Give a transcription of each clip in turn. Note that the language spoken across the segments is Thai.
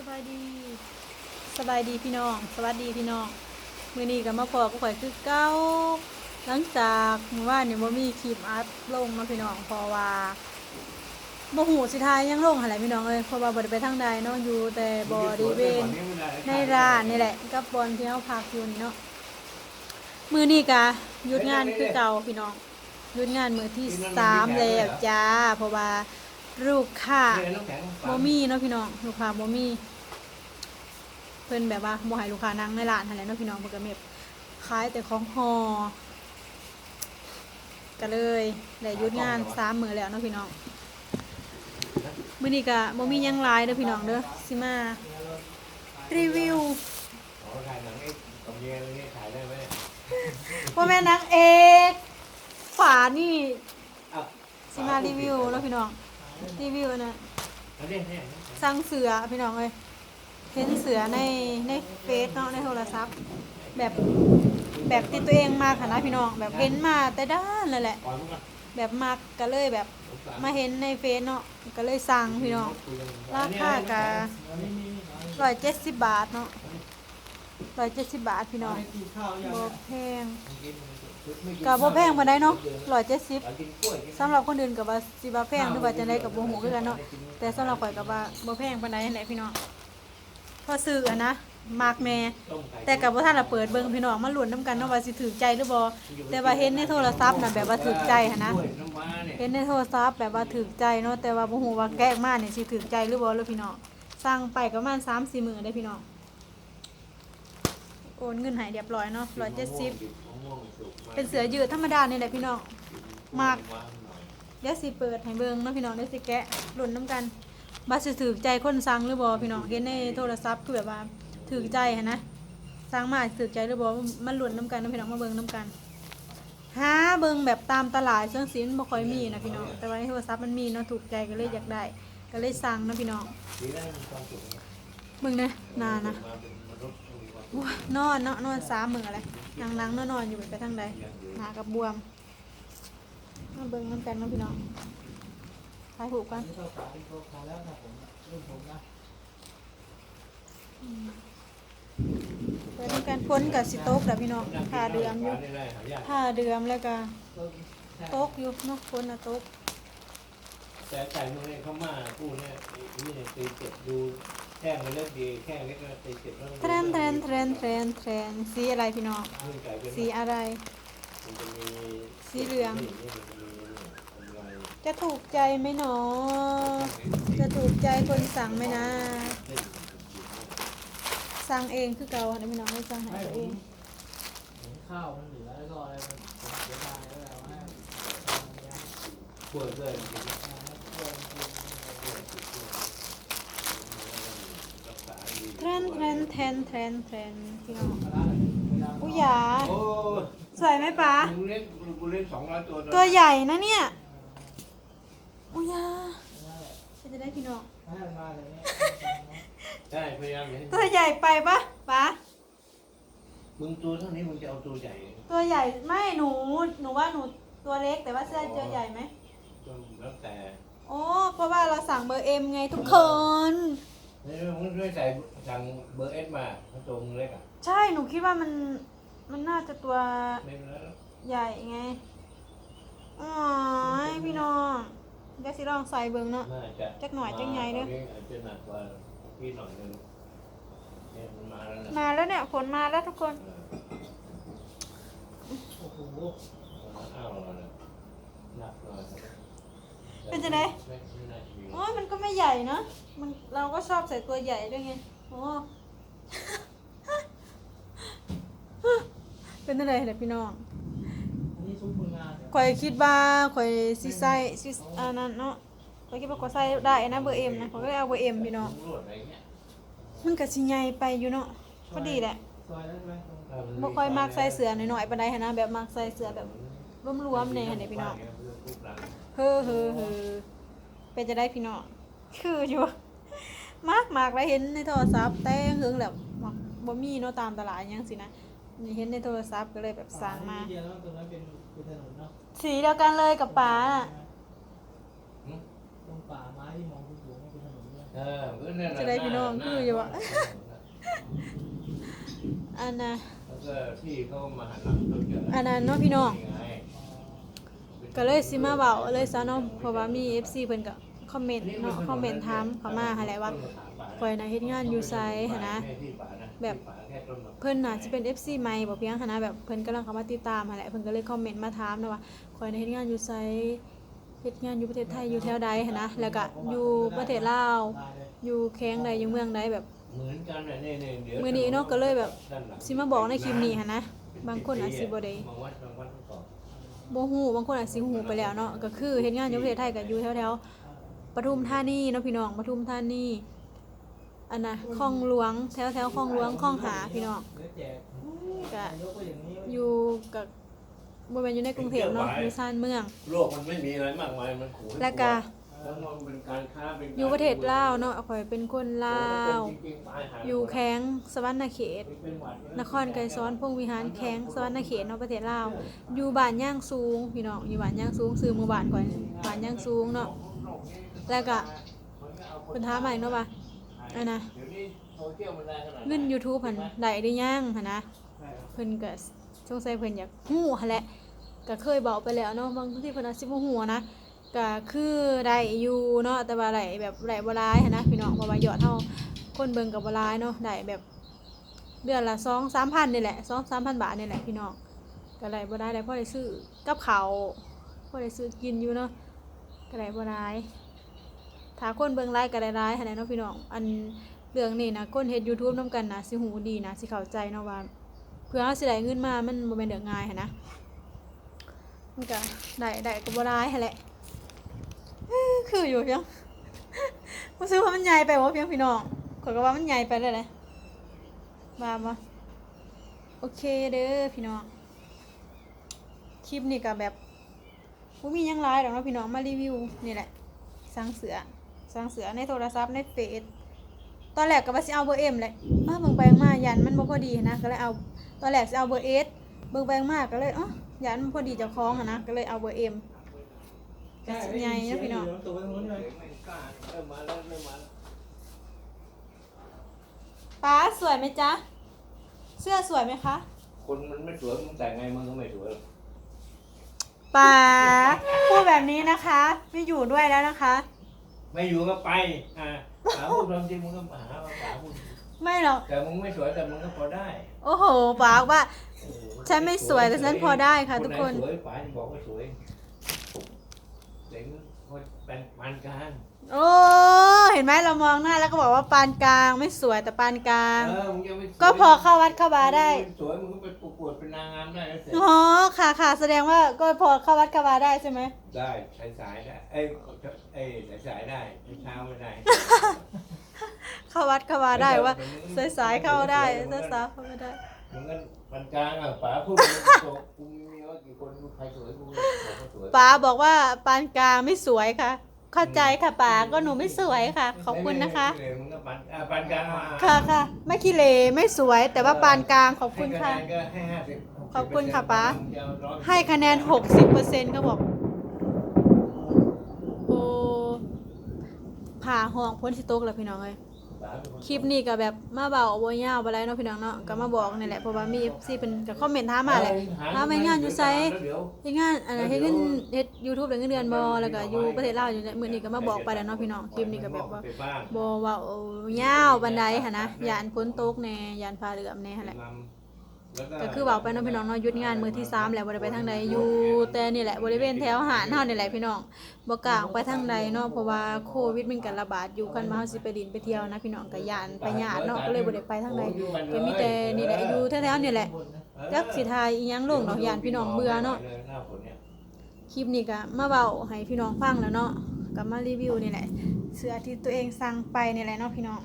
สบายดี สบายดีพี่น้อง สวัสดีพี่น้องมื้อนี้ก็มาพอกับข่อยคือเก่าหลังจากเมื่อวานเนี่ยบ่มีคลิปอัพลงเนาพี่น้องเพราะว่าบ่ฮู้สิทายยังลงหั่นแหละพี่น้องเอ้ยเพราะว่าบ่ได้ไปทางใดเนาะอยู่แต่บริเวณในร้านนี่แหละกับบอลที่เฮาพักอยู่นี่เนาะมื้อนี้ก็หยุดงานคือเก่าพี่น้องหยุดงานมื้อที่สามแล้วจ้าเพราะว่า ลูกค้าบ่มีเนาะพี่น้องลูกค้าบ่มีเพิ่นแบบว่าบ่ให้ลูกค้านั่งในร้านหั่นแหละเนาะพี่น้องเพิ่นก็เม็บขายแต่ของห่อก็เลยได้หยุดงาน3มื้อแล้วเนาะพี่น้องมื้อนี้ก็บ่มีหยังหลายเด้อพี่น้องเด้อสิมารีวิวขอถ่ายหนังไอ้กับเมียอะไรเนี่ยถ่ายได้ไหมว่าแม่นางเอกฝานี่อ้าวสิมารีวิวเนาะพี่น้อง รีวิวนะเอาเนี่ยเนี่ยสร้างเสือพี่น้องเอ้ยเห็นเสือในในเฟซเนาะในโทรศัพท์ แบบแบบที่ตัวเองมากค่ะนะพี่น้องแบบเห็นมาแต่ด้านเลยแหละปล่อยมึงก่อนแบบมักก็เลยแบบมาเห็นในเฟซเนาะก็เลยสั่งพี่น้องราคากะร้อยเจ็ดสิบบาทเนาะร้อยเจ็ดสิบบาทพี่น้องบ่แพง กับบ่แพงมาได้เนาะร้อยเจ็ดสิบสำหรับคนอื่นกับว่าสิบ่าแพงหรือว่าจังไดกับบ่ฮู้คือกันเนาะแต่สำหรับข่อยกับว่าบ่แพงปานใดนั่นแหละพี่น้องพอซื้ออะนะมากแม่ต้มไก่แต่กับบ่ทันละเปิดเบิ่งพี่น้องมาลุ้นนํกันเนาะว่าสิถูกใจหรือบ่แต่ว่าเห็นในโทรศัพท์น่ะแบบว่าถูกใจหั่นนะน้ำว้าเห็นในโทรศัพท์แบบว่าถูกใจเนาะแต่ว่าบ่ฮู้ว่าแกะมานี่สิถูกใจหรือบ่เลยพี่น้องสั่งไปก็ประมาณ3-4มื้อได้พี่น้อง โอนเงินให้เรียบร้อยเนาะ170มะม่วงสุกมาเป็นเสือยืดธรรมดานี่แหละพี่น้องมากเดี๋ยวสิเปิดให้เบิ่งเนาะพี่น้องเดี๋ยวสิแกะหลุนน้ำกันบาสิถือใจคนสั่งหรือบ่พี่น้องเห็นในโทรศัพท์คือแบบว่าถือใจหันนะสั่งมาถือใจหรือบ่มันหลุนน้ำกันเนาะพี่น้องมาเบิ่งน้ำกันหาเบิ่งแบบตามตลาดเชิงศิลป์บ่ค่อยมีนะพี่น้องแต่ว่าในโทรศัพท์มันมีเนาะถูกใจก็เลยอยากได้ ก็เลยสั่งเนาะพี่น้องเบิ่งนะนานนะ อ้ยนอนเนาะนอนสามมื้ออะไรนั่งนอนๆอนอยู่ไปทางใดหนากับบวมมาเบิ่งน้ำกันเนาะพี่น้องถ่ายรูปกันเปิดน้ำกันพ้นกับสิโต๊กแล้วพี่น้องผ้าเดือมอยู่ผ้าเดือมแล้วก็โต๊กอยู่นาะพ้นน่ะโต๊ก แต่ไก่มึงเนี่ยเขามาพูดเนี่ยนี่เนี่ยตีเจ็บดูแข้งมันเล็กดีแข้งเล็กก็ตีเจ็บแล้วแทรนแทรนแทรนแทรนแทรนสีอะไรพี่น้องรุ่นไก่เป็นสีอะไร มันจะมีสีเหลือง นี่นี่มันจะมีกำไรจะถูกใจไหมหนอ จะถูกใจคนสั่งไหมนะสั่งเองคือเก่าค่ะพี่น้องไม่สั่งให้ตัวเอง เห็นข้าวมันเหลือแล้วก็อะไรมันผมเสียดายแล้วเอาให้ทำยังกล้วยด้วยเอาให้เพื่อนกิน รักษาดี แทรนแทรนแทรนแทรนแทรนพี่น้องเวลาเวลาอุยหยาโอ้สวยไหมป๋ากูเล่นกูเล่นสองร้อยตัวตัวใหญ่นะเนี่ยอุยหยาจะได้พี่น้องให้มันมาเลยเนี่ยใช่พยายามอย่าให้ตัวใหญ่ไปปะป๋ามึงตัวเท่านี้มึงจะเอาตัวใหญ่ตัวใหญ่ไม่หนูหนูว่าหนูตัวเล็กแต่ว่าเสื้อตัวใหญ่ไหมก็แล้วแต่โอ้เพราะว่าเราสั่งเบอร์เอ็มไงทุกคน นี่มึงช่วยใส่สั่งเบอร์เอสมาถ้าตัวมึงเล็กอะใช่หนูคิดว่ามันมันน่าจะตัวไม่เป็นไรหรอกใหญ่ไงอ๋อพี่น้องเดี๋ยวสิลองใส่เบิ่งเนาะ น่าจะจักหน่อยจักใหญ่เด้ออาจจะหนักกว่าพี่หน่อยนึงเนี่ยมันมาแล้วนะมาแล้วเนี่ยผลมาแล้วทุกคน เออโอ้โหมันอ้าวเราเนี่ยหนักหน่อย เป็นจะไดโอ้ยมันก็ไม่ใหญ่เนาะมันเราก็ชอบใส่ตัวใหญ่ด้วยไงโอ้เป็นอะไรเนี่ยพี่น้องอันนี้ซุปเปอยข่อยคิดว่าข่อยสิใส่สิอันนั้นเนาะข่อยคิดว่าข่อยใส่ได้นะเบอร์เอ็มนะข่อยก็เลยเอาเบอร์เอ็มพี่น้องมันก็สิใหญ่ไปอยู่เนาะพอดีแหละบ่ค่อยมักใส่เสื้อน้อยๆปานใดหันนะแบบมักใส่เสื้อแบบรวมๆแน่หั่นเด้พี่น้อง เฮ้อเฮ้อเฮ้อเป็นจะได้พี่น้องคืออยู่มากมากแล้วเห็นในโทรศัพท์แต่หึงแบบบ่มีเนาะตามตลาดหยังสินะนี่เห็นในโทรศัพท์ก็เลยแบบสั่งมาเดียวแล้วตรงนั้นเป็นเป็นถนนเนาะสีเดียวกันเลยกับป๋าน่ะตรงป่าไม้ที่มองสูงๆเป็นถนนเนี่ยเออก็นั่นแหละจะได้พี่น้องหาคืออยู่อะหน้าอันน่ะแล้วก็พี่เขามาหันหลังตัวเดียวอันนั้นเนาะพี่น้องไง ก็เลยสิมาเว้าเลยซะเนาะเพราะว่ามี FC เพิ่นก็คอมเมนต์เนาะคอมเมนต์ถามเข้ามาหั่นแหละว่าข่อยน่ะเฮ็ดงานอยู่ไสหันนะ แบบเพิ่นน่ะสิเป็น FC ใหม่บ่เพียงหันนะแบบเพิ่นกำลังเข้ามาติดตามหั่นแหละเพิ่นก็เลยคอมเมนต์มาถามนะว่าข่อยน่ะเฮ็ดงานอยู่ไสเฮ็ดงานอยู่ประเทศไทยอยู่แถวใดหันนะแล้วก็อยู่ประเทศลาวได้เลยอยู่แข้งใดอยู่เมืองใดแบบเหมือนกันน่ะเนี่ยเนี่ยเดี๋ยวมื้อนี้เนาะก็เลยแบบด้านหลังสิมาบอกในคลิปนี้หันนะบางคนอาจสิบ่ได้ บางวัดบางวัดก่อนบ่ฮู้บางคนอาจสิฮู้ไปแล้วเนาะก็คือเฮ็ดงานอยู่ประเทศไทยก็อยู่แถวๆปทุมธานีเนาะพี่น้องปทุมธานีอันน่ะคลองหลวงแถวๆคลองหลวงคลองหาพี่น้องเดี๋ยวแจกก็ยกไปอย่างนี้อยู่กับบ่แม่นอยู่ในกรุงเทพเนาะอยู่ชานเมือง โลกมันไม่มีอะไรมากมายมันขู่ให้แล้วก็ แล้วมันเป็นการค้าเป็นการอยู่ประเทศลาวเนาะข่อยเป็นคนลาวจริงๆตายหาอยู่แข้งสวรรณเขตเป็นหวัดนครไกรซ้อนพงวิหารแข้งสวรรณเขตเนาะประเทศลาว อยู่บ้านย่างสูงพี่น้องอยู่บ้านย่างสูงซื้อหมู่บ้านก่อนบ้านย่างสูงเนาะแล้วก็เพิ่นถามมาอีกเนาะว่าอันน่ะเดี๋ยวนี้โซเชียลมันแรงขนาดไหเงิน YouTube หั่นได้หรือยังหั่นนะเพิ่นก็สงสัยเพิ่นอยากฮู้หั่นแหละก็เคยบอกไปแล้วเนาะบางทีเพิ่นอาจสิบ่ฮู้นะ ก็คือได้อยู่เนาะแต่ว่าได้แบบได้บ่หลายหั่นนะพี่น้องเพราะว่ายอดเฮาคนเบิ่งก็บ่หลายเนาะได้แบบเดือนละ2 3,000นี่แหละ2 3,000บาทนี่แหละพี่น้องก็ได้บ่ได้ได้พอได้ซื้อกับข้าวพอได้ซื้อกินอยู่เนาะก็ได้บ่หลายถ้าคนเบิ่งหลายก็ได้หลายหั่นแหละเนาะพี่น้องอันเรื่องนี้นะคนเฮ็ด YouTube นํกันนะสิหูดีนะสิเข้าใจเนาะว่าเพื่อเฮาสิได้เงินมามันบ่แม่นเรื่องง่ายหันนะมันก็ได้ได้ก็บ่ได้หันแหละ คืออยู่เพียงรู้สึกว่ามันใหญ่ไปบ่เพียงพี่น้องขอยก็ว่ามันใหญ่ไปเลยแหละว่าบ่โอเคเด้อพี่น้อง คลิปนี้ก็แบบบ่มียังหลายดอกเนาะพี่น้องมารีวิวนี่แหละสร้างเสือสร้างเสือในโทรศัพท์ในเฟซตอนแรกก็ว่าสิเอาเบอร์เอ็มเลยมาเบิ่งไปมายันมันบ่พอดีนะก็เลยเอาตอนแรกสิเอาเบอร์เอสเบิ่งไปมาก็เลยอ๋อยันมันพอดีเจ้าของอะนะก็เลยเอาเบอร์เอ็ม ก็สิใหญ่นะพี่น้องตัวตรงนู้นเลยไม่กล้าเริ่มมาแล้วเริ่มมาแล้วป้าสวยไหมจ๊ะ เสื้อสวยไหมคะ คนมันไม่สวยมึงแต่งไงมึงก็ไม่สวยหรอกป้าพูดแบบนี้นะคะ ไม่อยู่ด้วยแล้วนะคะ ไม่อยู่ก็ไปอ่าหาพูดความจริงมึงก็หามาหาพูดไม่หรอก แต่มึงไม่สวยแต่มึงก็พอได้โอ้โหป้าว่าเออฉันไม่สวยแต่ฉันพอได้ค่ะทุกคนไหสวยป๋าจะบอกว่าสวย เด็กคนเป็นปานกลางโอ้เห็นไหมเรามองหน้าแล้วก็บอกว่าปานกลางไม่สวยแต่ปานกลาง เออมึงจะไม่สวยก็พอเข้าวัดเข้าบาได้มึงสวยมึงก็ไปประกวดเป็นนางงามได้แล้วเสร็จอ๋อค่ะค่ะแสดงว่าก็พอเข้าวัดเข้าบาได้ใช่ไหมได้สายสายๆได้เอ้ยเอ้ยสายสายๆได้เช้าไม่ได้เข้าวัดเข้าบาได้ว่าสายๆเข้าได้สายๆเข้าไม่ได้ มึงก็ปานกลางอะป๋าพูดโตกูมีว่ากี่คนใครสวยกูบอกว่าสวยป๋าบอกว่าปานกลางไม่สวยค่ะ เข้าใจค่ะป๋าก็หนูไม่สวยค่ะ ขอบคุณนะคะ ไม่ไม่ไม่มึงก็ปานอ่าปานกลางอ่ค่ะค่ะไม่ขี้เลไม่สวยแต่ว่าปานกลางขอบคุณค่ะ ให้คะแนนก็ให้ห้าสิบขอบคุณค่ะป๊ามึงจะเอาร้อยให้คะแนน 60%เขาบอก โอ้ผ่าห้องพ้นสิตกแล้วพี่น้องเอ้ยป๋าเป็นน คลิปนี้ก็แบบมาเบาบ่ยาวบ่ไรเนาะพี่น้องเนาะก็มาบอกนี่แหละเพราะว่ามี FC เป็นก็คอมเมนต์ถามมาแหละถามไปงานอยู่ไสแล้วเดี๋ยวเฮ็ดงานอะไรเฮ็ดเงินเฮ็ด YouTube ได้เงินเดือนบ่แล้วก็อยู่ประเทศลาวอยู่เนี่ยมื้อนี้ก็มาบอกไปแล้วเนาะพี่น้องคลิปนี้ก็แบบว่าไปบ้านบ่เว้ายาวบันไดหั่นนะยานฝนตกแน่ยานฟ้าเหลือมแน่หั่นแหละแล้ว ก็คือเว้าไปเนาะพี่น้องเนาะหยุดงานมือที่สามแล้วบ่ได้ไปทางใดอยู่แต่นี่แหละบริเวณแถวหาดเฮานี่แหละพี่น้องบ่กล้าออกไปทางใดเนาะเพราะว่าโควิดมันก็ระบาดอยู่คันมาเฮาสิไปดินไปเที่ยวนะพี่น้องก็ย่านไปญาติเนาะก็เลยบ่ได้ไปทางใดก็มีแต่นี่แหละอยู่แถวๆนี่แหละจักสิทายอีหยังลงเนาะย่านพี่น้องเบื่อเนาะคลิปนี้ก็มาเบาให้พี่น้องฟังแล้วเนาะก็มารีวิวนี่แหละเสื้อที่ตัวเองสั่งไปนี่แหละเนาะพี่น้อง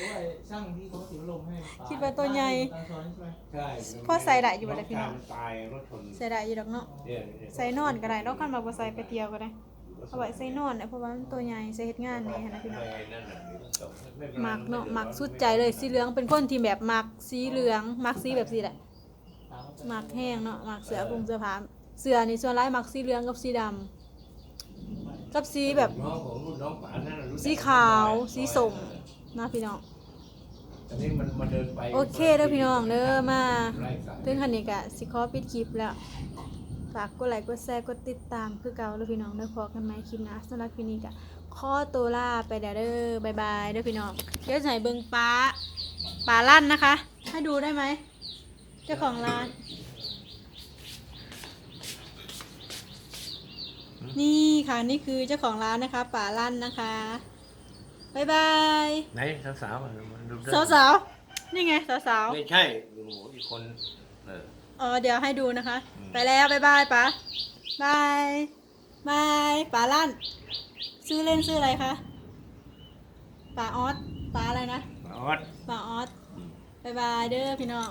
ด้วยช่างที่เขาสิวลมให้คิดว่าตัวใหญ่ ตาซอยใช่ไหมใช่พอใส่ได้อยู่บ่ล่ะพี่น้องตายรถชนใส่ได้อยู่ดอกเนาะเนี่ยเนี่ยใส่นอนก็ได้เนาะคันบ่าบ่ใส่ไปเที่ยวก็ได้เอาไว้ใส่นอนเนี่ยเพราะว่ามันตัวใหญ่ใส่เฮ็ดงานนี่หั้นนะพี่น้องไม่นั่นน่ะเดี๋ยวจบไป็ไรมักเนาะมักสุดใจเลยสีเหลืองเป็นคนที่แบบมักสีเหลืองมักสีแบบสีแหละตามเขาไปมักแห้งเนาะมักเสื้อผงเสื้อผ้าเสื้อนี่ส่วนหลายมักสีเหลืองกับสีดำกับสีแบบ น้องของรุ่นน้องป๋านั่นน่ะรู้จักสีขาวสีส้ม นะพี่น้อง อันนี้มันมาเดินไปโอเคเด้อพี่น้องเด้อมาไล่สายถึงคันนี้กะสิขอปิดคลิปแล้ว ฝากกดไลค์กดแชร์กดติดตามคือเก่าเด้อพี่น้องเด้อพอกันไหมคลิปหนะสำหรับคลิปนี้กะขอตัวลาไปเด้อเด้อบายบายเด้อพี่น้องเดี๋ยวจะใส่เบิงป้าป้าลั่นนะคะ ให้ดูได้ไหมเจ้าของร้าน นี่ค่ะนี่คือเจ้าของร้านนะคะป่าลั่นนะคะ บายบาย ไหนสาวๆอะมันดูได้สาวๆ นี่ไงสาวๆไม่ใช่โอ้โหอีกคนเออเออเดี๋ยวให้ดูนะคะ อืม ไปแล้วบายบายป๋าบายบายป๋าลั่นชื่อเล่นชื่ออะไรคะป๋าออสป๋าอะไรนะ ออส ป๋าออสบายบายเด้อพี่น้อง